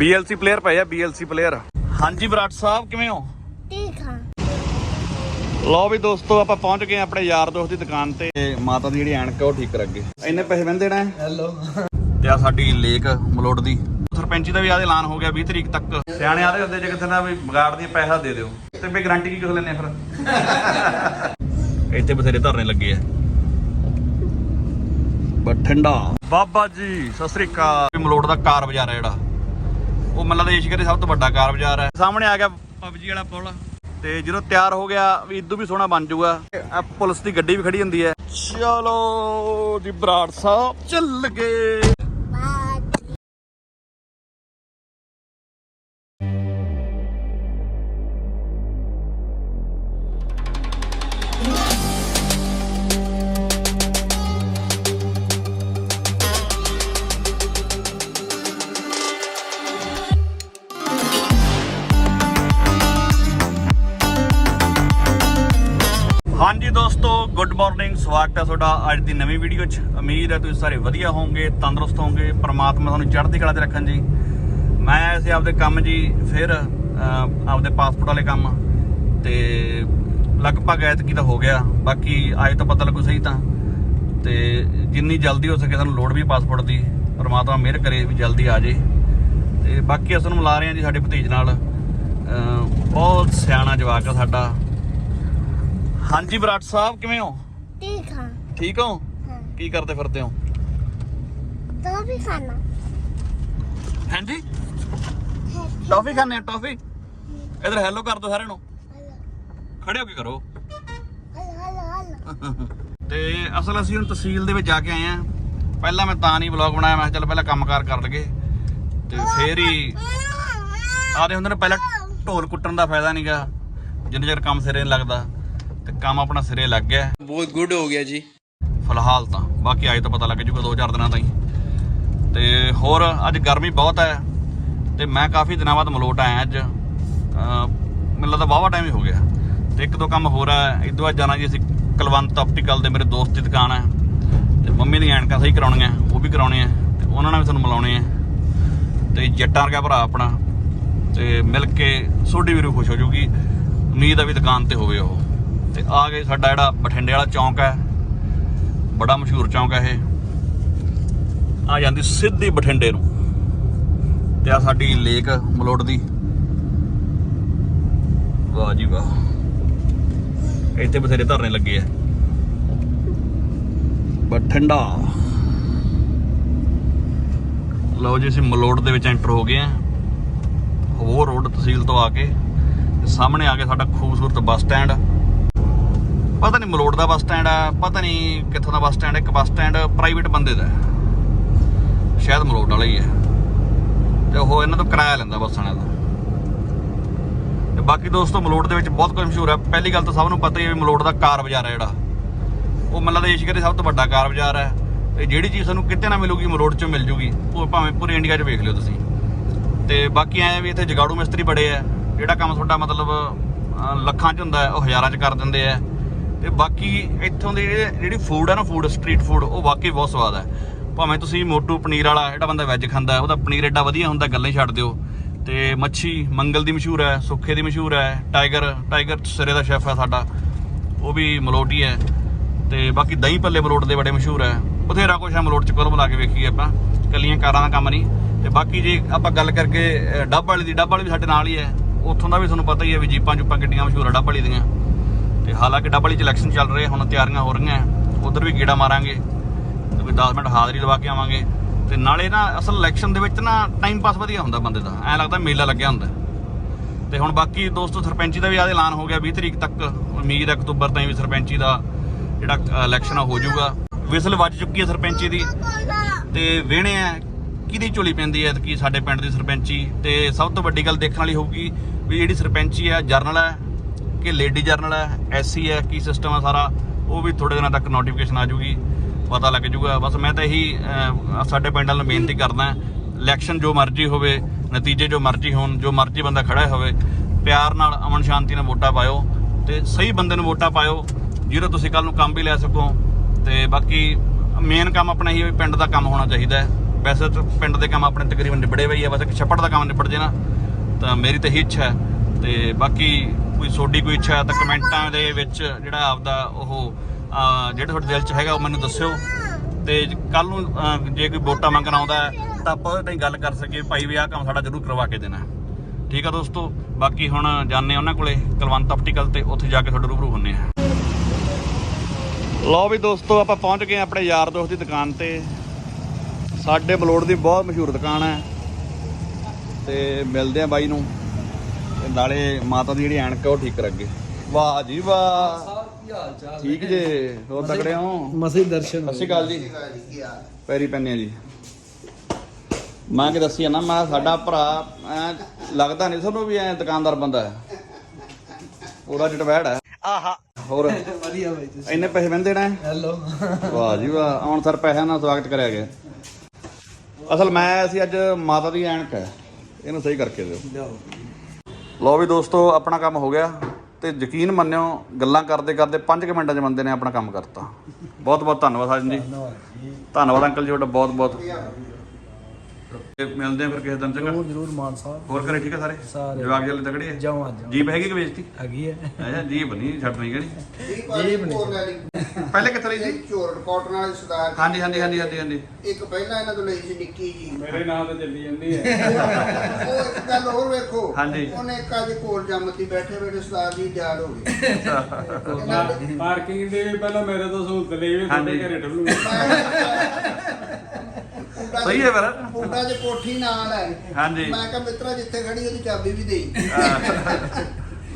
BLC player ਪਏ ਆ BLC player ਹਾਂਜੀ ਬਰਾੜ ਸਾਹਿਬ ਕਿਵੇਂ ਹੋ? ਠੀਕ ਹਾਂ। ਲਓ ਵੀ ਦੋਸਤੋ ਆਪਾਂ ਪਹੁੰਚ ਗਏ ਆਂ ਆਪਣੇ ਯਾਰ ਦੋਸਤ ਦੀ ਦੁਕਾਨ ਤੇ। ਮਾਤਾ ਦੀ ਜਿਹੜੀ ਐਨਕ ਉਹ ਠੀਕ ਕਰ ਅੱਗੇ ਇੰਨੇ ਪੈਸੇ ਬੰਦੇ ਨੇ ਹੈਲੋ ਤੇ ਆ ਸਾਡੀ ਲੇਕ ਮਲੋਟ ਦੀ। ਸਰਪੰਚੀ ਦਾ ਵੀ ਆਦੇ ਐਲਾਨ ਹੋ ਗਿਆ 20 ਤਰੀਕ ਤੱਕ। ਸਿਆਣੇ ਆਦੇ ਹੁੰਦੇ ਜੇ ਨਾ ਵੀ ਵਿਗਾੜ ਦੀਆਂ ਪੈਸਾ ਦੇ ਦਿਓ। ਤੇ ਵੀ ਗਾਰੰਟੀ ਕੀ ਕੁਛ ਲੈਣੇ ਫਿਰ? ਇੱਥੇ ਬਥੇਰੇ ਧਰਨੇ ਲੱਗੇ ਆ। ਬਠਿੰਡਾ ਬਾਬਾ ਜੀ ਸਤਿ ਸ੍ਰੀ ਅਕਾਲ। ਮਲੋਟ ਦਾ ਕਾਰ ਬਾਜ਼ਾਰ ਹੈ ਜਿਹੜਾ। ਉਹ ਮੱਲਾ ਦੇ ਏਸ਼ੀਆ ਦੇ ਸਭ ਤੋਂ ਵੱਡਾ ਕਾਰ ਬਾਜ਼ਾਰ ਹੈ। ਸਾਹਮਣੇ ਆ ਗਿਆ ਪਬਜੀ ਵਾਲਾ ਪੁਲ। ਤੇ ਜਦੋਂ ਤਿਆਰ ਹੋ ਗਿਆ, ਵੀ ਇਦੋਂ ਵੀ ਸੋਹਣਾ ਬਣ ਜਾਊਗਾ। ਆ ਪੁਲਿਸ ਦੀ ਗੱਡੀ ਵੀ ਖੜੀ ਹੁੰਦੀ ਹੈ। ਚਲੋ ਜੀ ਬਰਾੜ ਸਾਹਿਬ, ਚੱਲ ਗਏ। ਗੁੱਡ ਮਾਰਨਿੰਗ ਸਵਾਗਤ ਹੈ ਤੁਹਾਡਾ ਅੱਜ ਦੀ ਨਵੀਂ ਵੀਡੀਓ 'ਚ। ਉਮੀਦ ਹੈ ਤੁਸੀਂ ਸਾਰੇ ਵਧੀਆ ਹੋਵੋਗੇ, ਤੰਦਰੁਸਤ ਹੋਵੋਗੇ, ਪਰਮਾਤਮਾ ਤੁਹਾਨੂੰ ਚੜ੍ਹਦੀ ਕਲਾ 'ਚ ਰੱਖਣ ਜੀ। ਮੈਂ ਐਸੇ ਆਪਦੇ ਕੰਮ ਜੀ, ਫਿਰ ਆਪਦੇ ਪਾਸਪੋਰਟ ਵਾਲੇ ਕੰਮ। ਤੇ ਲਗਭਗ ਐਤਕੀ ਤਾਂ ਹੋ ਗਿਆ। ਬਾਕੀ ਅੱਜ ਤਾਂ ਪਤਾ ਲੱਗੂ ਸਹੀ ਤਾਂ। ਤੇ ਜਿੰਨੀ ਜਲਦੀ ਹੋ ਸਕੇ ਸਾਨੂੰ ਲੋੜ ਵੀ ਪਾਸਪੋਰਟ ਦੀ, ਪਰਮਾਤਮਾ ਮਿਹਰ ਕਰੇ ਵੀ ਜਲਦੀ ਆ ਜੇ। ਤੇ ਬਾਕੀ ਅਸੀਂ ਨੂੰ ਮਿਲਾ ਰਹੇ ਹਾਂ ਜੀ ਸਾਡੇ ਭਤੀਜ ਨਾਲ। ਬਹੁਤ ਸਿਆਣਾ ਜਵਾਕ ਆ ਸਾਡਾ। ਹਾਂਜੀ ਬਰਾੜ ਸਾਹਿਬ ਕਿਵੇਂ ਹੋ? ਠੀਕ ਹਾਂ। ਠੀਕ ਹੋ? ਹਾਂ। ਕੀ ਕਰਦੇ ਫਿਰਦੇ ਹੋ? ਵੀ ਖਾਣਾ। ਹਾਂਜੀ? ਟੌਫੀ ਖਾਣੇ ਆ ਟੌਫੀ? ਇਧਰ ਹੈਲੋ ਕਰ ਦਿਓ ਸਾਰਿਆਂ ਨੂੰ। ਖੜੇ ਹੋ ਕੇ ਕਰੋ। ਤੇ ਅਸਲ ਅਸੀਂ ਹੁਣ ਤਹਿਸੀਲ ਦੇ ਵਿੱਚ ਜਾ ਕੇ ਆਏ ਆ ਪਹਿਲਾਂ ਮੈਂ ਤਾਂ ਨਹੀਂ ਵਲੌਗ ਬਣਾਇਆ ਮੈਂ ਕਿਹਾ ਚੱਲ ਪਹਿਲਾਂ ਕੰਮਕਾਰ ਕਰ ਲਗੇ ਤੇ ਫੇਰ ਹੀ ਆਦੇ ਹੁੰਦੇ ਨੇ ਪਹਿਲਾਂ ਢੋਲ ਕੁੱਟਣ ਦਾ ਫਾਇਦਾ ਨਹੀਂਗਾ ਜਿੰਨੇ ਚਿਰ ਕੰਮ ਸਿਰੇ ਨਹੀਂ ਲੱਗਦਾ। ਤੇ ਕੰਮ ਆਪਣਾ ਸਿਰੇ ਲੱਗ ਗਿਆ। ਬਹੁਤ ਗੁੱਡ ਹੋ ਗਿਆ ਜੀ। ਫਿਲਹਾਲ ਤਾਂ। ਬਾਕੀ ਅੱਜ ਤਾਂ ਪਤਾ ਲੱਗ ਜੂਗਾ 2-4 ਦਿਨਾਂ ਤਾਈਂ। ਤੇ ਹੋਰ ਅੱਜ ਗਰਮੀ ਬਹੁਤ ਹੈ ਤੇ ਮੈਂ ਕਾਫੀ ਦਿਨਾਂ ਬਾਅਦ ਮਲੋਟ ਆਇਆ ਅੱਜ। ਮੈਨੂੰ ਲੱਗਦਾ ਵਾਵਾ ਟਾਈਮ ਹੀ ਹੋ ਗਿਆ। ਤੇ ਇੱਕ ਦੋ ਕੰਮ ਹੋਰ ਹੈ ਇਦੋਂ ਬਾਅਦ ਜਾਣਾ ਜੀ ਅਸੀਂ ਕੁਲਵੰਤ ਆਪਟੀਕਲ ਦੇ ਮੇਰੇ ਦੋਸਤ ਦੀ ਦੁਕਾਨ ਹੈ ਤੇ ਮੰਮੀ ਦੀਆਂ ਐਨਕਾਂ ਸਹੀ ਕਰਾਉਣੀਆਂ ਉਹ ਵੀ ਕਰਾਉਣੇ ਆ ਤੇ ਉਹਨਾਂ ਨਾਲ ਵੀ ਤੁਹਾਨੂੰ ਮਿਲਾਉਣੇ ਆ। ਤੇ ਜੱਟਾਂ ਵਰਗਾ ਭਰਾ ਆਪਣਾ। ਤੇ ਮਿਲ ਕੇ ਸੋਡੀ ਵੀਰੂ ਖੁਸ਼ ਹੋ ਜਾਊਗੀ ਉਮੀਦ ਆ ਵੀ ਦੁਕਾਨ ਤੇ ਹੋਵੇ ਉਹ। ਤੇ ਆ ਗਏ ਸਾਡਾ ਜਿਹੜਾ ਬਠਿੰਡੇ ਵਾਲਾ ਚੌਂਕ ਹੈ। ਬੜਾ ਮਸ਼ਹੂਰ ਚੌਂਕ ਹੈ ਇਹ। ਆ ਜਾਂਦੀ ਸਿੱਧੀ ਬਠਿੰਡੇ ਨੂੰ। ਤੇ ਆ ਸਾਡੀ ਲੇਕ ਮਲੋਟ ਦੀ। ਵਾਹ ਜੀ ਵਾਹ। ਇੱਥੇ ਬਥੇਰੇ ਧਰਨੇ ਲੱਗੇ ਆ। ਬਠਿੰਡਾ। ਲਓ ਜੀ, ਅਸੀਂ ਮਲੋਟ ਦੇ ਵਿੱਚ ਐਂਟਰ ਹੋ ਗਏ ਆ। ਹੋਰ ਰੋਡ ਤਹਿਸੀਲ ਤੋਂ ਆ ਕੇ। ਤੇ ਸਾਹਮਣੇ ਆ ਕੇ ਸਾਡਾ ਖੂਬਸੂਰਤ ਬੱਸ ਸਟੈਂਡ। ਪਤਾ ਨਹੀਂ ਮਲੋਟ ਦਾ ਬੱਸ ਸਟੈਂਡ ਆ, ਪਤਾ ਨਹੀਂ ਕਿੱਥੋਂ ਦਾ ਬੱਸ ਸਟੈਂਡ ਇੱਕ ਬੱਸ ਸਟੈਂਡ ਪ੍ਰਾਈਵੇਟ ਬੰਦੇ ਦਾ। ਸ਼ਾਇਦ ਮਲੋਟ ਵਾਲਾ ਹੀ ਹੈ ਤੇ ਉਹ ਇਹਨਾਂ ਤੋਂ ਕਿਰਾਇਆ ਲੈਂਦਾ ਬੱਸਾਂ ਦਾ। ਤੇ ਬਾਕੀ ਦੋਸਤੋ, ਮਲੋਟ ਦੇ ਵਿੱਚ ਬਹੁਤ ਕੁਝ ਮਸ਼ਹੂਰ ਹੈ ਪਹਿਲੀ ਗੱਲ ਤਾਂ ਸਭ ਨੂੰ ਪਤਾ ਹੀ ਹੈ ਵੀ ਮਲੋਟ ਦਾ ਕਾਰ ਬਾਜ਼ਾਰ ਹੈ ਜਿਹੜਾ। ਉਹ ਮੱਲਾ ਦੇ ਏਸ਼ੀਆ ਦੇ ਸਭ ਤੋਂ ਵੱਡਾ ਕਾਰ ਬਾਜ਼ਾਰ ਹੈ ਤੇ ਜਿਹੜੀ ਚੀਜ਼ ਤੁਹਾਨੂੰ ਕਿਤੇ ਨਾ ਮਿਲੂਗੀ, ਮਲੋਟ 'ਚੋਂ ਮਿਲ ਜੂਗੀ। ਉਹ ਭਾਵੇਂ ਪੂਰੇ ਇੰਡੀਆ 'ਚ ਵੇਖ ਲਿਓ ਤੁਸੀਂ। ਤੇ ਬਾਕੀ ਐਂ ਵੀ ਇੱਥੇ ਜਗਾੜੂ ਮਿਸਤਰੀ ਬੜੇ ਆ। ਜਿਹੜਾ ਕੰਮ ਤੁਹਾਡਾ ਮਤਲਬ ਲੱਖਾਂ 'ਚ ਹੁੰਦਾ ਉਹ ਹਜ਼ਾਰਾਂ 'ਚ ਕਰ ਦਿੰਦੇ ਆ। ਤੇ ਬਾਕੀ ਇੱਥੋਂ ਦੇ ਜਿਹੜੀ ਫੂਡ ਹੈ ਨਾ ਫੂਡ ਸਟਰੀਟ ਫੂਡ ਉਹ ਵਾਕਈ ਬਹੁਤ ਸਵਾਦ ਹੈ ਭਾਵੇਂ ਤੁਸੀਂ ਮੋਟੂ ਪਨੀਰ ਵਾਲਾ ਜਿਹੜਾ ਬੰਦਾ ਵੈਜ ਖਾਂਦਾ ਉਹਦਾ ਪਨੀਰ ਐਡਾ ਵਧੀਆ ਹੁੰਦਾ, ਗੱਲਾਂ ਹੀ ਛੱਡ ਦਿਓ। ਤੇ ਮੱਛੀ ਮੰਗਲ ਦੀ ਮਸ਼ਹੂਰ ਹੈ, ਸੁੱਖੇ ਦੀ ਮਸ਼ਹੂਰ ਹੈ, ਟਾਈਗਰ ਟਾਈਗਰ ਸਿਰੇ ਦਾ ਸ਼ੈਫ ਹੈ ਸਾਡਾ, ਉਹ ਵੀ ਮਲੋਟੀ ਹੈ। ਤੇ ਬਾਕੀ ਦਹੀਂ ਭੱਲੇ ਮਲੋਟ ਦੇ ਬੜੇ ਮਸ਼ਹੂਰ ਹੈ। ਬਥੇਰਾ ਕੁਛ ਹੈ ਮਲੋਟ ਚ, ਕੋਲ ਬੁਲਾ ਕੇ ਵੇਖੀਏ ਆਪਾਂ। ਕੱਲੀਆਂ ਕਾਰਾਂ ਦਾ ਕੰਮ ਨਹੀਂ। ਤੇ ਬਾਕੀ ਜੇ ਆਪਾਂ ਗੱਲ ਕਰਕੇ ਡੱਬ ਵਾਲੀ ਦੀ, ਡੱਬ ਵਾਲੀ ਵੀ ਸਾਡੇ ਨਾਲ ਹੀ ਹੈ। ਉੱਥੋਂ ਦਾ ਵੀ ਤੁਹਾਨੂੰ ਪਤਾ ਹੀ ਹੈ ਵੀ ਜੀਪਾਂ ਜੁਪਾਂ ਗੱਡੀਆਂ ਮਸ਼ਹੂਰ ਆ, ਡੱਬ ਵਾਲੀ ਦੀਆਂ। ਤੇ ਹਾਲਾਂਕਿ ਡੱਬ ਚ ਇਲੈਕਸ਼ਨ ਚੱਲ ਰਹੇ, ਹੁਣ ਤਿਆਰੀਆਂ ਹੋ ਰਹੀਆਂ, ਉਧਰ ਵੀ ਗੇੜਾ ਮਾਰਾਂਗੇ, ਤੇ ਕੋਈ 10 ਮਿੰਟ ਹਾਜ਼ਰੀ ਲਵਾ ਕੇ ਆਵਾਂਗੇ, ਤੇ ਨਾਲੇ ਨਾ ਅਸਲ ਇਲੈਕਸ਼ਨ ਦੇ ਵਿੱਚ ਨਾ ਟਾਈਮ ਪਾਸ ਵਧੀਆ ਹੁੰਦਾ ਬੰਦੇ ਦਾ, ਐ ਲੱਗਦਾ ਮੇਲਾ ਲੱਗਿਆ ਹੁੰਦਾ। ਤੇ ਹੁਣ ਬਾਕੀ ਦੋਸਤੋ, ਸਰਪੰਚੀ ਦਾ ਵੀ ਆਦ ਐਲਾਨ ਹੋ ਗਿਆ 20 ਤਰੀਕ ਤੱਕ, ਉਮੀਦ ਹੈ ਅਕਤੂਬਰ ਤਾਈਂ ਵੀ ਸਰਪੰਚੀ ਦਾ ਜਿਹੜਾ ਇਲੈਕਸ਼ਨ ਆ, ਹੋ ਜਾਊਗਾ। ਵਿਸਲ ਵੱਜ ਚੁੱਕੀ ਹੈ ਸਰਪੰਚੀ ਦੀ, ਤੇ ਵੇਣੇ ਆ, ਕਿਹਦੀ ਝੋਲੀ ਪੈਂਦੀ ਹੈ ਕਿ ਸਾਡੇ ਪਿੰਡ ਦੀ ਸਰਪੰਚੀ, ਤੇ ਸਭ ਤੋਂ ਵੱਡੀ ਗੱਲ ਦੇਖਣ ਵਾਲੀ ਹੋਊਗੀ ਵੀ ਜਿਹੜੀ ਸਰਪੰਚੀ ਹੈ, ਜਰਨਲ ਹੈ ਕਿ ਲੇਡੀ ਜਰਨਲ ਹੈ, ਐਸਸੀ ਹੈ, ਕੀ ਸਿਸਟਮ ਹੈ ਸਾਰਾ, ਉਹ ਵੀ ਥੋੜੇ ਦਿਨਾਂ ਤੱਕ ਨੋਟੀਫਿਕੇਸ਼ਨ ਆ ਜੂਗੀ ਪਤਾ ਲੱਗ ਜੂਗਾ ਬਸ ਮੈਂ ਤਾਂ ਇਹੀ ਸਾਡੇ ਪਿੰਡ ਨੂੰ ਬੇਨਤੀ ਕਰਦਾ ਇਲੈਕਸ਼ਨ ਜੋ ਮਰਜ਼ੀ ਹੋਵੇ, ਨਤੀਜੇ ਜੋ ਮਰਜ਼ੀ ਹੋਣ, ਜੋ ਮਰਜ਼ੀ ਬੰਦਾ ਖੜਾ ਹੋਵੇ, ਪਿਆਰ ਨਾਲ, ਅਮਨ ਸ਼ਾਂਤੀ ਨਾਲ ਵੋਟਾਂ ਪਾਇਓ ਤੇ ਸਹੀ ਬੰਦੇ ਨੂੰ ਵੋਟਾਂ ਪਾਇਓ ਜਿਹੜਾ ਤੁਸੀਂ ਕੱਲ ਨੂੰ ਕੰਮ ਵੀ ਲੈ ਸਕੋ। ਤੇ ਬਾਕੀ ਮੇਨ ਕੰਮ ਆਪਣਾ ਹੀ ਪਿੰਡ ਦਾ ਕੰਮ ਹੋਣਾ ਚਾਹੀਦਾ ਵੈਸੇ ਤਾਂ ਪਿੰਡ ਦੇ ਕੰਮ ਆਪਣੇ ਤਕਰੀਬਨ ਨਿਬੜੇ ਹੋਏ ਆ ਬਸ ਇੱਕ ਛੱਪੜ ਦਾ ਕੰਮ ਨਿਬੜ ਜੇ ਨਾ, ਤਾਂ ਮੇਰੀ ਤਾਂ ਇਹੀ ਇੱਛਾ ਹੈ। ਤੇ ਬਾਕੀ ਕੋਈ ਤੁਹਾਡੀ ਕੋਈ ਇੱਛਾ ਤਾਂ ਕਮੈਂਟਾਂ ਦੇ ਵਿੱਚ ਜਿਹੜਾ ਆਪਦਾ ਉਹ ਅਹ, ਜਿਹੜਾ ਤੁਹਾਡੇ ਦਿਲ 'ਚ ਹੈਗਾ ਉਹ ਮੈਨੂੰ ਦੱਸਿਓ। ਤੇ ਕੱਲ ਨੂੰ ਜੇ ਕੋਈ ਵੋਟਾਂ ਮੰਗਣ ਆਉਂਦਾ ਤਾਂ ਆਪਾਂ ਉਹਦੇ ਨਾਲ ਗੱਲ ਕਰ ਸਕੀਏ ਭਾਈ ਵੀ ਆਹ ਕੰਮ ਸਾਡਾ ਜ਼ਰੂਰ ਕਰਵਾ ਕੇ ਦੇਣਾ। ਠੀਕ ਆ ਦੋਸਤੋ? ਬਾਕੀ ਹੁਣ ਜਾਣੇ ਉਹਨਾਂ ਕੋਲੇ ਕਲਵੰਤ ਆਪਟੀਕਲ ਤੇ ਉੱਥੇ ਜਾ ਕੇ ਤੁਹਾਡੇ ਰੂਬਰੂ ਹੁੰਨੇ ਆ ਲਓ ਵੀ ਦੋਸਤੋ ਆਪਾਂ ਪਹੁੰਚ ਗਏ ਹਾਂ ਆਪਣੇ ਯਾਰ ਦੋਸਤ ਦੀ ਦੁਕਾਨ ਤੇ। ਸਾਡੇ ਬਲੋੜ ਦੀ ਬਹੁਤ ਮਸ਼ਹੂਰ ਦੁਕਾਨ ਹੈ। ਤੇ ਮਿਲਦੇ ਆ ਬਾਈ ਨੂੰ। ਨਾਲੇ ਮਾਤਾ ਦੀ ਜਿਹੜੀ ਐਨਕ ਉਹ ਠੀਕ ਕਰਾਂਗੇ। ਵਾਹ ਜੀ ਵਾਹ। ਠੀਕ ਜੇ ਹੋਰ ਤਕੜੇ ਹੋ? ਮਸੇ ਦਰਸ਼ਨ ਸਤਿ ਸ਼੍ਰੀ ਅਕਾਲ ਜੀ। ਪੈਰੀ ਪੈਨੇ ਆ ਜੀ। ਮੈਂ ਕਿ ਦੱਸੀ ਨਾ ਮੈਂ ਸਾਡਾ ਭਰਾ ਐਂ ਲੱਗਦਾ ਨਹੀਂ ਤੁਹਾਨੂੰ ਵੀ ਐ ਦੁਕਾਨਦਾਰ ਬੰਦਾ ਹੈ। ਪੂਰਾ ਜਟਵੈੜ ਹੈ। ਆਹਾ। ਹੋਰ? ਵਧੀਆ ਬਾਈ ਤੁਸੀਂ ਇੰਨੇ ਪੈਸੇ ਬੰਦੇ ਨੇ ਹੈਲੋ ਵਾਹ ਜੀ ਵਾਹ। ਆਉਣ ਸਰ ਪੈਸਿਆਂ ਨਾਲ ਸਵਾਗਤ ਕਰਿਆ ਗਿਆ। ਅਸਲ ਮੈਂ ਅਸੀਂ ਅੱਜ ਮਾਤਾ ਦੀ ਐਨਕ ਹੈ। ਇਹਨੂੰ ਸਹੀ ਕਰਕੇ ਦਿਓ। ਲਿਆਓ ਲਓ ਵੀ ਦੋਸਤੋ ਆਪਣਾ ਕੰਮ ਹੋ ਗਿਆ ਤੇ ਯਕੀਨ ਮੰਨਿਓ ਗੱਲਾਂ ਕਰਦੇ ਕਰਦੇ 5 ਮਿੰਟਾਂ 'ਚ ਬੰਦੇ ਨੇ ਆਪਣਾ ਕੰਮ ਕਰਤਾ। ਬਹੁਤ ਬਹੁਤ ਧੰਨਵਾਦ ਸਾਜਨ ਜੀ। ਧੰਨਵਾਦ ਅੰਕਲ ਜੀ ਤੁਹਾਡਾ ਬਹੁਤ ਬਹੁਤ। ਮਿਲਦੇ ਆ ਫਿਰ ਕਿਸੇ ਦਿਨ ਚੰਗਾ? ਜਰੂਰ ਜਰੂਰ ਮਾਨ ਸਾਹਿਬ। ਹੋਰ ਘਰੇ ਠੀਕ ਹੈ ਸਾਰੇ? ਸਾਰੇ। ਜਵਾਕ ਜਲੇ ਤਗੜੇ ਹੈ ਜਾਓ ਅੱਜ ਜੀਪ ਹੈਗੀ ਕਿ ਵੇਚਤੀ? ਹੈਗੀ ਹੈ ਅੱਛਾ ਜੀਪ ਨਹੀਂ ਛੱਡਣੀ ਕਿਹੜੀ ਜੀਬ ਨੇ। ਪਹਿਲੇ ਕਿੱਥੇ ਲਈ ਸੀ? ਚੋਰ ਕਾਟਨ ਵਾਲੇ ਸਰਦਾਰ ਹਾਂਜੀ ਹਾਂਜੀ ਹਾਂਜੀ ਹਾਂਜੀ ਹਾਂਜੀ। ਇੱਕ ਪਹਿਲਾਂ ਇਹਨਾਂ ਤੋਂ ਲਈ ਸੀ ਨਿੱਕੀ ਜੀ। ਮੇਰੇ ਨਾਂ ਤੇ ਚੱਲੀ ਜਾਂਦੀ ਹੈ ਉਹ ਇੱਕ ਗੱਲ ਹੋਰ ਵੇਖੋ। ਹਾਂਜੀ। ਉਹਨੇ ਇੱਕ ਅੱਜ ਕੋਲ ਜੰਮਤੀ ਬੈਠੇ ਬੈਠੇ ਸਰਦਾਰ ਜੀ ਯਾਦ ਹੋ ਗਏ ਦੇ- ਪਾਰਕਿੰਗ ਦੇ ਵੀ ਪਹਿਲਾਂ ਮੇਰੇ ਤੋਂ ਸਹੂਲਤ ਲਈ ਵੀ ਤੁਹਾਡੇ ਹਾਂਜੀ। ਘਰੇ ਢੱਲੂ ਸਹੀ ਹੈ ਫਿਰ। ਪੁੱਡਾ ਦੇ ਕੋਠੀ ਨਾਲ ਹੈ। ਹਾਂਜੀ। ਮੈਂ ਕਿਹਾ ਮਿੱਤਰਾ ਜਿੱਥੇ ਖੜੀ ਉਹਦੀ ਚਾਬੀ ਵੀ ਦੇਈ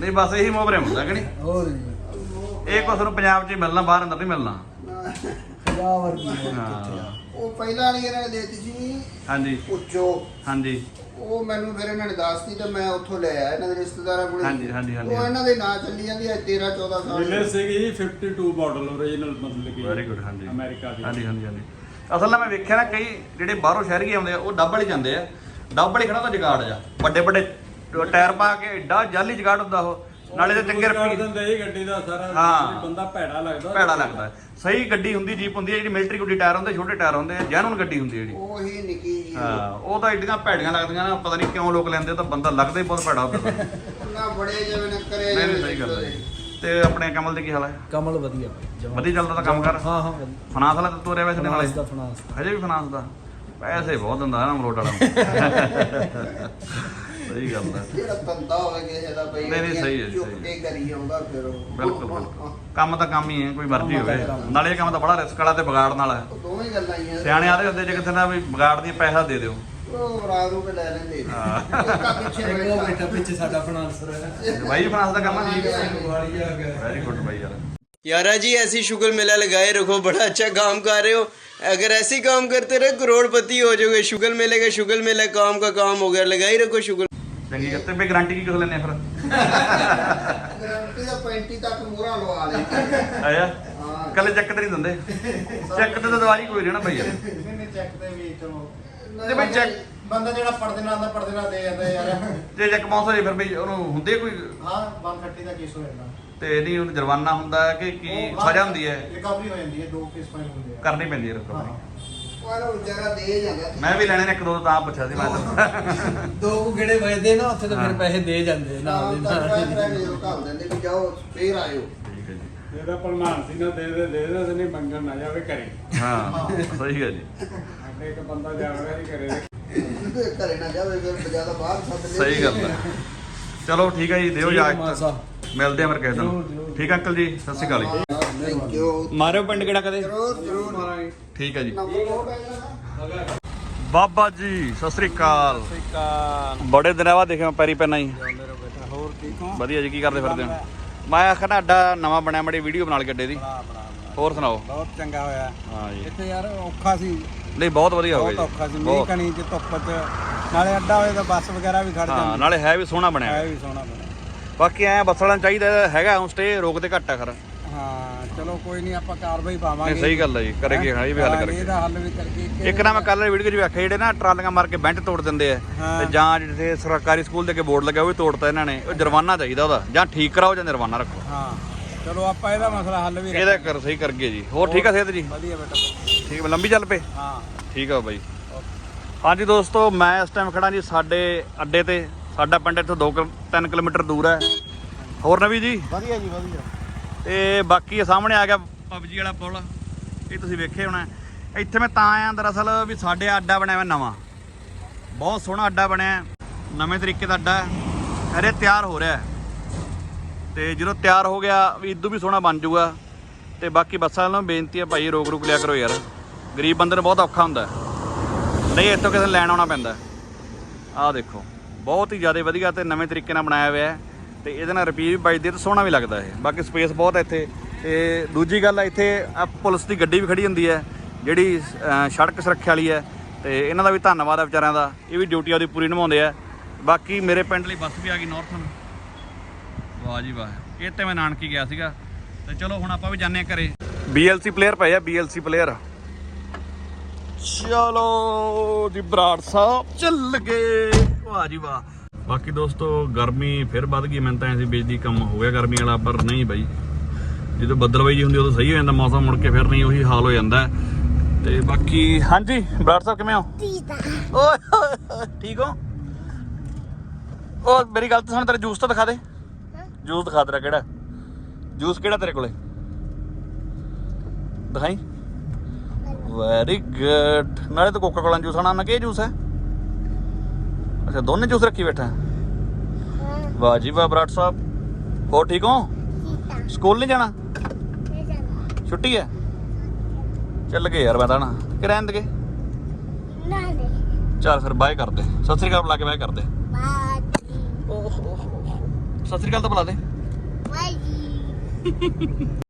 ਨਹੀਂ ਬਸ ਇਹੀ ਮੋਬਰੇ ਹੁੰਦਾ ਕਿ ਨਹੀਂ? ਹੋਰ ਜੀ। ਇਹ ਕੁਛ ਨੂੰ ਪੰਜਾਬ 'ਚ ਹੀ ਮਿਲਣਾ ਬਾਹਰ ਅੰਦਰ ਨਹੀਂ ਮਿਲਣਾ। ਪੰਜਾਬ ਵਰਗੀ ਹੋਰ ਕਿੱਥੇ ਹਾਂ। ਆ ਉਹ ਪਹਿਲਾਂ ਵਾਲੀ ਇਹਨਾਂ ਨੇ ਦੇਤੀ ਸੀ। ਹਾਂਜੀ। ਉੱਚੋ ਹਾਂਜੀ। ਉਹ ਮੈਨੂੰ ਫਿਰ ਇਹਨਾਂ ਨੇ ਦੱਸਤੀ ਤੇ ਮੈਂ ਉੱਥੋਂ ਲੈ ਆਇਆ ਇਹਨਾਂ ਦੇ ਰਿਸ਼ਤੇਦਾਰਾਂ ਕੋਲੇ। ਹਾਂਜੀ, ਹਾਂਜੀ, ਹਾਂਜੀ। ਉਹ ਇਹਨਾਂ ਦੇ ਨਾਂ ਚੱਲੀ ਜਾਂਦੀ ਹੈ 13 14 ਸਾਲ। ਮਿਲੇ ਸੀਗੀ ਜੀ 52 ਮਾਡਲ ਓਰੀਜਨਲ ਮਤਲਬ ਕਿ ਵੈਰੀ ਗੁੱਡ ਹਾਂਜੀ। ਅਮਰੀਕਾ ਦੀ। ਹਾਂਜੀ ਹਾਂਜੀ ਹਾਂਜੀ। ਅਸਲ ਨਾਲ ਮੈਂ ਵੇਖਿਆ ਨਾ ਕਈ ਜਿਹੜੇ ਬਾਹਰੋਂ ਸ਼ਹਿਰੀ ਆਉਂਦੇ ਆ ਉਹ ਡੱਬ ਵਾਲੀ ਜਾਂਦੇ ਆ। ਡੱਬ ਵਾਲੀ ਖੜਾ ਤਾਂ ਜਗਾੜ ਜਾ। ਵੱਡੇ ਵੱਡੇ ਟਾਇਰ ਪਾ ਕੇ ਏਡਾ ਜਾਲੀ ਜਗਾੜ ਹੁੰਦਾ ਉਹ। ਨਾਲੇ ਤੇ ਚੰਗੇ ਰੁਪਏ ਦਿੰਦੇ ਇਹ ਗੱਡੀ ਦਾ ਸਾਰਾ ਹਾਂ। ਬੰਦਾ ਭੈੜਾ ਲੱਗਦਾ। ਭੈੜਾ ਲੱਗਦਾ। ਸਹੀ ਗੱਡੀ ਹੁੰਦੀ ਜੀਪ ਹੁੰਦੀ ਹੈ ਜਿਹੜੀ ਮਿਲਟਰੀ ਗੱਡੀ ਟਾਇਰ ਹੁੰਦੇ ਛੋਟੇ ਟਾਇਰ ਹੁੰਦੇ ਆ ਜੈਨੂਨ ਗੱਡੀ ਹੁੰਦੀ ਹੈ ਜਿਹੜੀ। ਉਹ ਹੀ ਨਿੱਕੀ ਜੀ ਹਾਂ ਉਹ ਤਾਂ ਏਡੀਆਂ ਭੈੜੀਆਂ ਲੱਗਦੀਆਂ ਨਾ ਪਤਾ ਨਹੀਂ ਕਿਉਂ ਲੋਕ ਲੈਂਦੇ ਤਾਂ ਬੰਦਾ ਲੱਗਦਾ ਹੀ ਬਹੁਤ ਭੈੜਾ ਹੁੰਦਾ। ਨਾ ਬੜੇ ਜਿਵੇਂ ਨੇ ਕਰੇ ਨਹੀਂ ਨਹੀਂ ਸਹੀ ਗੱਲ ਹੈ ਜੀ। ਤੇ ਆਪਣੇ ਕਮਲ ਦੇ ਕੀ ਹਾਲ ਹੈ ਕਮਲ ਵਧੀਆ। ਬਾਈ ਜਮਾਂ। ਵਧੀਆ ਚੱਲਦਾ ਤਾਂ ਕੰਮ ਕਰ? ਹਾਂ ਹਾਂ ਵਧੀਆ। ਫਨਾਂਸ ਵਾਲਾ ਤੂੰ ਰਿਆ ਵੈਸੇ ਨੇ ਦਾ ਫਨਾਂਸ ਹਜੇ ਵੀ ਫਨਾਂਸ ਦਾ। ਪੈਸੇ ਬਹੁਤ ਦਿੰਦਾ ਹੈ ਨਾ ਮਰੋਟ ਵਾਲਾ। ਸਹੀ ਗੱਲ ਹੈ ਜਿਹੜਾ ਤੰਦਾ ਹੋਵੇ ਕਿਸੇ ਦਾ ਪਈ ਨਹੀਂ, ਨਹੀਂ, ਸਹੀ ਹੈ ਸਹੀ ਕੇ ਕਰੀ ਆਉਂਦਾ ਫਿਰ ਉਹ। ਬਿਲਕੁਲ ਬਿਲਕੁਲ। ਕੰਮ ਤਾਂ ਕੰਮ ਹੀ ਹੈ ਕੋਈ ਮਰਜ਼ੀ ਹੋਵੇ। ਨਾਲੇ ਇਹ ਕੰਮ ਤਾਂ ਬੜਾ ਰਿਸਕ ਵਾਲਾ ਤੇ ਵਿਗਾੜਨ ਵਾਲਾ ਹੈ। ਉਹ ਦੋਵੇਂ ਗੱਲਾਂ ਹੀ ਆ। ਸਿਆਣੇ ਆਦੇ ਹੁੰਦੇ ਜੇ ਕਿਤੇ ਨਾ ਵੀ ਵਿਗਾੜ ਦੀਆਂ ਪੈਸਾ ਦੇ ਦਿਓ। ਉਹ ਰਾਤ ਨੂੰ ਕੇ ਲੈ ਲੈਂਦੇ ਹਾਂ। ਇੱਕਾ ਪਿੱਛੇ ਇੱਕ ਉਹ ਬੈਠਾ ਬੈਠਾ ਪਿੱਛੇ ਸਾਡਾ ਫਨਾਂਸਰ ਹੈ ਬਾਈ ਫਨਾਂਸ ਦਾ ਕੰਮ ਹੈ ਜੀ ਵਾਲੀ ਆ ਗਿਆ ਵੈਰੀ ਗੁੱਡ ਬਾਈ ਯਾਰ यारा जी ऐसी शुगर मेला लगाए रखो बड़ा अच्छा काम कर रहे हो अगर ऐसे ही काम करते रहे करोड़पति हो जाओगे शुगर मेले का शुगर मेला काम का काम हो गया लगाई रखो शुगर ਚੰਗੀ ਕਰਤੇ ਵੀ ਗਾਰੰਟੀ ਕੀ ਕੁਝ ਲੈਣੇ ਫਿਰ ਗਰੰਟੀ ਦਾ 35 ਤੱਕ ਮੂਹਰਾ ਲਵਾ ਲੈ ਆਇਆ ਹਾਂ ਕੱਲੇ ਚੱਕ ਤੇ ਨਹੀਂ ਦਿੰਦੇ ਚੱਕ ਤੇ ਤਾਂ ਦਵਾਈ ਕੋਈ ਰਹਿਣਾ ਭਾਈ ਯਾਰ ਨਹੀਂ ਚੈੱਕ ਤੇ ਵੀ ਚਲੋ ਤੇ ਬਈ ਚੈੱਕ ਬੰਦਾ ਜਿਹੜਾ ਪੜਦੇ ਨਾਲ ਦਾ ਪੜਦੇ ਨਾਲ ਦੇ ਜਾਂਦਾ ਯਾਰ। ਜੇ ਚੱਕ ਬਾਉਂਸ ਹੋ ਜੇ ਫਿਰ ਬਈ ਉਹਨੂੰ ਹੁੰਦੇ ਕੋਈ? ਹਾਂ 130 ਦਾ ਕੇਸ ਹੋ ਜਾਂਦਾ। ਤੇ ਨਹੀਂ ਉਹਨੂੰ ਜੁਰਮਾਨਾ ਹੁੰਦਾ ਹੈ ਕਿ ਕੀ ਸਜ਼ਾ ਹੁੰਦੀ ਹੈ? ਰਿਕਵਰੀ ਹੋ ਜਾਂਦੀ ਹੈ ਦੋ ਕੇਸ ਫਾਈਲ ਹੁੰਦੇ ਆ। ਕਰਨੀ ਪੈਂਦੀ ਹੈ ਰਿਕਵਰੀ ਉਹ ਵਿਚਾਰਾ ਦੇ ਜਾਂਦਾ। ਮੈਂ ਵੀ ਲੈਣੇ ਨੇ ਇੱਕ ਦੋ ਤਾਂ ਪੁੱਛਿਆ ਸੀ ਮੈਂ ਤਾਂ। ਦੋ ਗੇੜੇ ਵੱਜਦੇ ਨਾ ਉੱਥੇ ਤਾਂ ਫਿਰ ਪੈਸੇ ਦੇ ਜਾਂਦੇ ਨਾਲ ਨਾਲ ਦੇ ਤਾਂ ਨਾਲ। ਪੈਸੇ ਜਦੋਂ ਘੱਲ ਦਿੰਦੇ ਵੀ ਜਾਓ ਫੇਰ ਆਇਓ। ਠੀਕ ਹੈ ਜੀ। ਇਹਦਾ ਪ੍ਰਮਾਣ ਸੀ ਨਾ ਦੇ ਦੇ ਦੇ ਦੇ ਨਹੀਂ ਮੰਗਣ ਨਾ ਜਾਵੇ ਘਰੇ। ਹਾਂ ਸਹੀ ਹੈ। ਜੀ ਇੱਕ ਬੰਦਾ ਜਾਵੇਗਾ ਜੀ ਘਰੇ ਘਰੇ ਨਾ ਜਾਵੇ ਫਿਰ ਜ਼ਿਆਦਾ ਬਾਹਰ ਸੱਦ ਲੈ ਸਹੀ ਗੱਲ ਹੈ ਚਲੋ ਠੀਕ ਹੈ ਜੀ ਦਿਓ ਠੀਕ ਹੈ ਇਜਾਜ਼ਤ। ਮਿਲਦੇ ਆ ਫਿਰ ਕਿਸੇ ਦਿਨ। ਠੀਕ ਹੈ ਅੰਕਲ ਜੀ ਸਤਿ ਸ਼੍ਰੀ ਅਕਾਲ ਜੀ। ਥੈਂਕ ਯੂ ਮਾਰਿਓ ਪਿੰਡ ਕਿਹੜਾ ਕਦੇ? ਜਰੂਰ ਜਰੂਰ। ਠੀਕ ਹੈ ਜੀ। ਬਾਬਾ ਜੀ ਸਤਿ ਸ੍ਰੀ ਅਕਾਲ। ਬੜੇ ਦਿਨਾਂ ਬਾਅਦ ਦੇਖਿਆ ਮੈਂ ਪੈਰੀ ਪੈਣਾ ਜੀ। ਹੋਰ ਠੀਕ ਹੋ? ਵਧੀਆ ਜੀ ਕੀ ਕਰਦੇ ਫਿਰਦੇ ਹੋ? ਮੈਂ ਆਖਿਆ ਨਾ ਅੱਡਾ ਨਵਾਂ ਬਣਿਆ ਮੜੀ ਵੀਡੀਓ ਬਣਾ ਲਈ ਗੱਡੇ ਦੀ। ਹੋਰ ਸੁਣਾਓ? ਬਹੁਤ ਚੰਗਾ ਹੋਇਆ। ਹਾਂ ਜੀ। ਇੱਥੇ ਯਾਰ ਔਖਾ ਸੀ। ਨਹੀਂ ਬਹੁਤ ਵਧੀਆ ਹੋ ਬਹੁਤ ਗਿਆ ਔਖਾ ਸੀ। ਜੀ ਮੀਂਹ ਬਹੁਤ। ਕਣੀ ਚ ਧੁੱਪ ਚ। ਨਾਲੇ ਅੱਡਾ ਹੋਏ ਤਾਂ ਬੱਸ ਵਗੈਰਾ ਵੀ ਖੜ ਹਾਂ ਜਾਂਦੀ। ਨਾਲੇ ਹੈ ਵੀ ਸੋਹਣਾ ਬਣਿਆ। ਹੈ ਹੋਇਆ। ਵੀ ਸੋਹਣਾ ਬਣਿਆ। ਬਾਕੀ ਐ ਬੱਸਲਾਂ ਚਾਹੀਦਾ ਹੈਗਾ ਹੁਣ ਸਟੇ ਰੋਕਦੇ ਘੱਟ ਆ ਖਰ। ਹਾਂ ਚਲੋ ਕੋਈ ਨਹੀਂ ਆਪਾਂ ਕਾਰਵਾਈ ਪਾਵਾਂਗੇ। ਸਹੀ ਗੱਲ ਹੈ ਜੀ ਕਰੇਗੇ ਹਾਂ? ਇਹ ਵੀ ਹੱਲ ਹਾਂ, ਕਰਕੇ। ਇਹਦਾ ਹੱਲ ਵੀ ਕਰਕੇ ਇੱਕ ਨਾ ਮੈਂ ਕੱਲ ਵੀਡੀਓ 'ਚ ਵੇਖਿਆ ਜਿਹੜੇ ਨਾ ਟਰਾਲੀਆਂ ਮਾਰ ਕੇ ਬੈਂਚ ਤੋੜ ਦਿੰਦੇ ਆ ਹਾਂ। ਤੇ ਜਾਂ ਜਿੱਥੇ ਸਰਕਾਰੀ ਸਕੂਲ ਦੇ ਅੱਗੇ ਬੋਰਡ ਲੱਗਿਆ ਉਹ ਵੀ ਤੋੜਤਾ ਇਹਨਾਂ ਨੇ। ਉਹ ਜੁਰਮਾਨਾ ਚਾਹੀਦਾ ਉਹਦਾ। ਜਾਂ ਠੀਕ ਕਰਾਓ ਜਾਂ ਜੁਰਮਾਨਾ ਰੱਖੋ। ਹਾਂ। ਚਲੋ ਆਪਾਂ ਇਹਦਾ ਮਸਲਾ ਹੱਲ ਵੀ ਇਹਦਾ ਕਰ ਸਹੀ ਕਰ ਗਏ ਜੀ। ਹੋਰ ਠੀਕ ਆ ਸਿਹਤ ਜੀ? ਵਧੀਆ ਬੇਟਾ ਠੀਕ ਆ, ਲੰਬੀ ਚੱਲ ਪਏ? ਹਾਂ। ਠੀਕ ਆ ਬਾਈ। ਹਾਂਜੀ ਦੋਸਤੋ ਮੈਂ ਇਸ ਟਾਈਮ ਖੜਾ ਜੀ ਸਾਡੇ ਅੱਡੇ ਤੇ। ਸਾਡਾ ਪਿੰਡ ਇੱਥੋਂ 2 3 ਕਿਲੋਮੀਟਰ ਦੂਰ ਹੈ। ਹੋਰ ਨਵੀ ਜੀ? ਵਧੀਆ ਜੀ ਵਧੀਆ। ਤੇ ਬਾਕੀ ਇਹ ਸਾਹਮਣੇ ਆ ਗਿਆ ਪਬਜੀ ਵਾਲਾ ਪੁਲ। ਇਹ ਤੁਸੀਂ ਵੇਖੇ ਹੋਣਾ। ਇੱਥੇ ਮੈਂ ਤਾਂ ਆਇਆ ਦਰਅਸਲ ਵੀ ਸਾਡੇ ਅੱਡਾ ਬਣਿਆ ਹੋਇਆ ਨਵਾਂ। ਬਹੁਤ ਸੋਹਣਾ ਅੱਡਾ ਬਣਿਆ। ਹੈ। ਨਵੇਂ ਤਰੀਕੇ ਦਾ ਅੱਡਾ ਹੈ। ਅਰੇ ਤਿਆਰ ਹੋ ਰਿਹਾ ਹੈ। ਤੇ ਜਦੋਂ ਤਿਆਰ ਹੋ ਗਿਆ ਵੀ ਇਦੋਂ ਵੀ ਸੋਹਣਾ ਬਣ ਜਾਊਗਾ, ਤੇ ਬਾਕੀ ਬੱਸਾਂ ਵਾਲਿਆਂ ਨੂੰ ਬੇਨਤੀ ਹੈ ਭਾਈ ਰੋਕ ਰੁਕ ਲਿਆ ਕਰੋ ਯਾਰ। ਗਰੀਬ ਬੰਦੇ ਨੂੰ ਬਹੁਤ ਔਖਾ ਹੁੰਦਾ। ਨਹੀਂ, ਇੱਥੋਂ ਕਿਸੇ ਲੈਣ ਆਉਣਾ ਪੈਂਦਾ। ਆਹ ਦੇਖੋ, ਬਹੁਤ ਹੀ ਜ਼ਿਆਦਾ ਵਧੀਆ ਤੇ ਨਵੇਂ ਤਰੀਕੇ ਨਾਲ ਬਣਾਇਆ ਹੋਇਆ ਹੈ, ਤੇ ਇਹਦੇ ਨਾਲ ਰੁਪਈਏ ਵੀ ਬਚਦੇ ਤੇ ਸੋਹਣਾ ਵੀ ਲੱਗਦਾ ਇਹ। ਬਾਕੀ ਸਪੇਸ ਬਹੁਤ ਹੈ ਇੱਥੇ। ਤੇ ਦੂਜੀ ਗੱਲ ਹੈ ਇੱਥੇ ਆਹ ਪੁਲਿਸ ਦੀ ਗੱਡੀ ਵੀ ਖੜੀ ਹੁੰਦੀ ਹੈ, ਜਿਹੜੀ ਸੜਕ ਸੁਰੱਖਿਆ ਵਾਲੀ ਹੈ, ਤੇ ਇਹਨਾਂ ਦਾ ਵੀ ਧੰਨਵਾਦ ਹੈ ਵਿਚਾਰਿਆਂ ਦਾ। ਇਹ ਵੀ ਡਿਊਟੀ ਉਹਦੀ ਪੂਰੀ ਨਿਭਾਉਂਦੇ ਆ। ਬਾਕੀ ਮੇਰੇ ਪਿੰਡ ਲਈ ਬੱਸ ਵੀ ਆ ਗਈ ਨਾਰਥਨ ਵਾਹ ਜੀ ਵਾਹ। ਇਹ ਤੇ ਮੈਂ ਨਾਨਕੀ ਗਿਆ ਸੀਗਾ। ਤੇ ਚਲੋ ਹੁਣ ਆਪਾਂ ਵੀ ਜਾਂਦੇ ਆ ਘਰੇ। BLC ਪਲੇਅਰ ਪਏ ਆ BLC ਪਲੇਅਰ ਚਲੋ ਜੀ ਬਰਾੜ ਸਾਹਿਬ ਚੱਲ ਗਏ। ਵਾਹ ਜੀ ਵਾਹ। ਬਾਕੀ ਦੋਸਤੋ ਗਰਮੀ ਫਿਰ ਵੱਧ ਗਈ ਮੈਨੂੰ ਤਾਂ ਐਸੀ ਬਿਜਲੀ ਕੰਮ ਹੋ ਗਿਆ ਗਰਮੀ ਵਾਲਾ ਪਰ ਨਹੀਂ ਬਾਈ। ਜਦੋਂ ਬੱਦਲਬਾਈ ਜੀ ਹੁੰਦੀ ਉਦੋਂ ਸਹੀ ਹੋ ਜਾਂਦਾ ਮੌਸਮ ਮੁੜ ਕੇ ਫਿਰ ਨਹੀਂ ਉਹੀ ਹਾਲ ਹੋ ਜਾਂਦਾ। ਤੇ ਬਾਕੀ ਹਾਂਜੀ ਬਰਾੜ ਸਾਹਿਬ ਕਿਵੇਂ ਹੋ? ਤੀਤਾ ਓਏ ਠੀਕ ਹੋ? ਉਹ ਮੇਰੀ ਗੱਲ ਤਾਂ ਸੁਣ ਤੇਰਾ ਜੂਸ ਤਾਂ ਦਿਖਾ ਦੇ। ਜੂਸ ਦਿਖਾ ਤੇਰਾ ਕਿਹੜਾ? ਜੂਸ ਕਿਹੜਾ ਤੇਰੇ ਕੋਲੇ? ਦਿਖਾਈ? ਵੈਰੀ ਗੁੱਡ ਨਾਲੇ ਤਾਂ ਕੋਕਾ ਕੋਲਾ ਜੂਸ ਆਣਾ ਨਾ ਕੀ ਜੂਸ ਹੈ? ਅੱਛਾ ਦੋਨੇ ਜੂਸ ਰੱਖੀ ਬੈਠਾ ਹਾਂ? ਵਾਹ ਜੀ ਵਾਹ ਬਰਾੜ ਸਾਹਿਬ। ਹੋਰ ਠੀਕ ਹੋ? ਸਕੂਲ ਨਹੀਂ ਜਾਣਾ? ਛੁੱਟੀ ਹੈ? ਚੱਲ ਗਏ ਯਾਰ ਮੈਂ ਤਾਂ ਨਾ। ਕਿ ਰਹਿਣ ਦੇ। ਚੱਲ ਫਿਰ ਬਾਏ ਕਰਦੇ। ਸਤਿ ਸ੍ਰੀ ਅਕਾਲ ਬੁਲਾ ਕੇ ਬਾਏ ਕਰਦੇ। ਬਾਜੀ ਸਤਿ ਸ੍ਰੀ ਅਕਾਲ ਤਾਂ ਬੁਲਾ ਦੇ। ਬਾਜੀ